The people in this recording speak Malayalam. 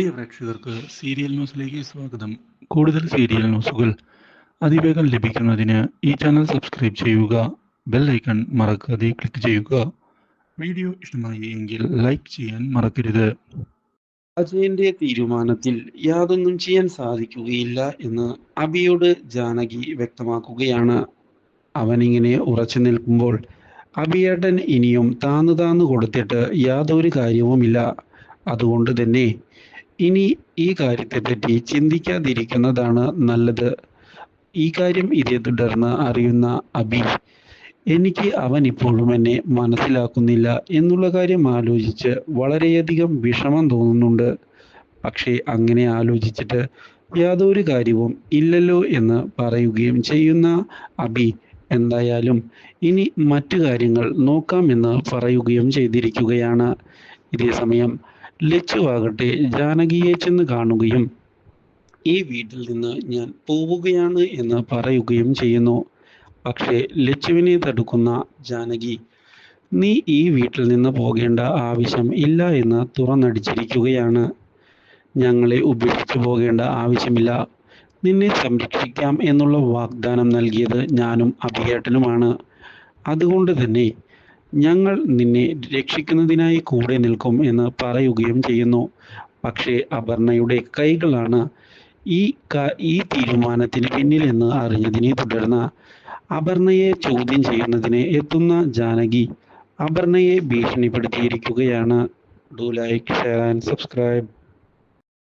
പ്രിയ പ്രേക്ഷകർക്ക് സീരിയൽ ന്യൂസിലേക്ക് സ്വാഗതം. കൂടുതൽ സീരിയൽ ന്യൂസുകൾ അതിവേഗം ലഭിക്കുന്നതിന് ഈ ചാനൽ സബ്സ്ക്രൈബ് ചെയ്യുക ബെൽ ഐക്കൺ മറക്കാതെ ക്ലിക്ക് ചെയ്യുക. വീഡിയോ ഇഷ്ടമായി എങ്കിൽ ലൈക്ക് ചെയ്യാൻ മറക്കരുത്. അജയന്റെ തീരുമാനത്തിൽ യാതൊന്നും ചെയ്യാൻ സാധിക്കുകയില്ല എന്ന് അബിയോട് ജാനകി വ്യക്തമാക്കുകയാണ്. അവനിങ്ങനെ ഉറച്ചു നിൽക്കുമ്പോൾ അബിയേട്ടൻ ഇനിയും താന്നു താന്നു കൊടുത്തിട്ട് യാതൊരു കാര്യവുമില്ല. അതുകൊണ്ട് തന്നെ ഇനി ഈ കാര്യത്തെപ്പറ്റി ചിന്തിക്കാതിരിക്കുന്നതാണ് നല്ലത്. ഈ കാര്യം ഇതേ തുടർന്ന് അറിയുന്ന അബി എനിക്ക് അവൻ ഇപ്പോഴും എന്നെ മനസ്സിലാക്കുന്നില്ല എന്നുള്ള കാര്യം ആലോചിച്ച് വളരെയധികം വിഷമം തോന്നുന്നുണ്ട്. പക്ഷേ അങ്ങനെ ആലോചിച്ചിട്ട് യാതൊരു കാര്യവും ഇല്ലല്ലോ എന്ന് പറയുകയും ചെയ്യുന്ന അബി എന്തായാലും ഇനി മറ്റു കാര്യങ്ങൾ നോക്കാമെന്ന് പറയുകയും ചെയ്തിരിക്കുകയാണ്. ഇതേ സമയം ലച്ചുവാകട്ടെ ജാനകിയെ ചെന്ന് കാണുകയും ഈ വീട്ടിൽ നിന്ന് ഞാൻ പോവുകയാണ് എന്ന് പറയുകയും ചെയ്യുന്നു. പക്ഷേ ലച്ചുവിനെ തടുക്കുന്ന ജാനകി നീ ഈ വീട്ടിൽ നിന്ന് പോകേണ്ട ആവശ്യം ഇല്ല എന്ന് തുറന്നടിച്ചിരിക്കുകയാണ്. ഞങ്ങളെ ഉപേക്ഷിച്ചു പോകേണ്ട ആവശ്യമില്ല. നിന്നെ സംരക്ഷിക്കാം എന്നുള്ള വാഗ്ദാനം നൽകിയത് ഞാനും അഭിയേട്ടനുമാണ് അതുകൊണ്ട് തന്നെ ഞങ്ങൾ നിന്നെ രക്ഷിക്കുന്നതിനായി കൂടെ നിൽക്കും എന്ന് പറയുകയും ചെയ്യുന്നു. പക്ഷേ അപർണയുടെ കൈകളാണ് ഈ ഈ തീരുമാനത്തിന് പിന്നിലെന്ന് അറിഞ്ഞതിനെ തുടർന്ന് അപർണയെ ചോദ്യം ചെയ്യുന്നതിന് എത്തുന്ന ജാനകി അപർണയെ ഭീഷണിപ്പെടുത്തിയിരിക്കുകയാണ്. Do like share and subscribe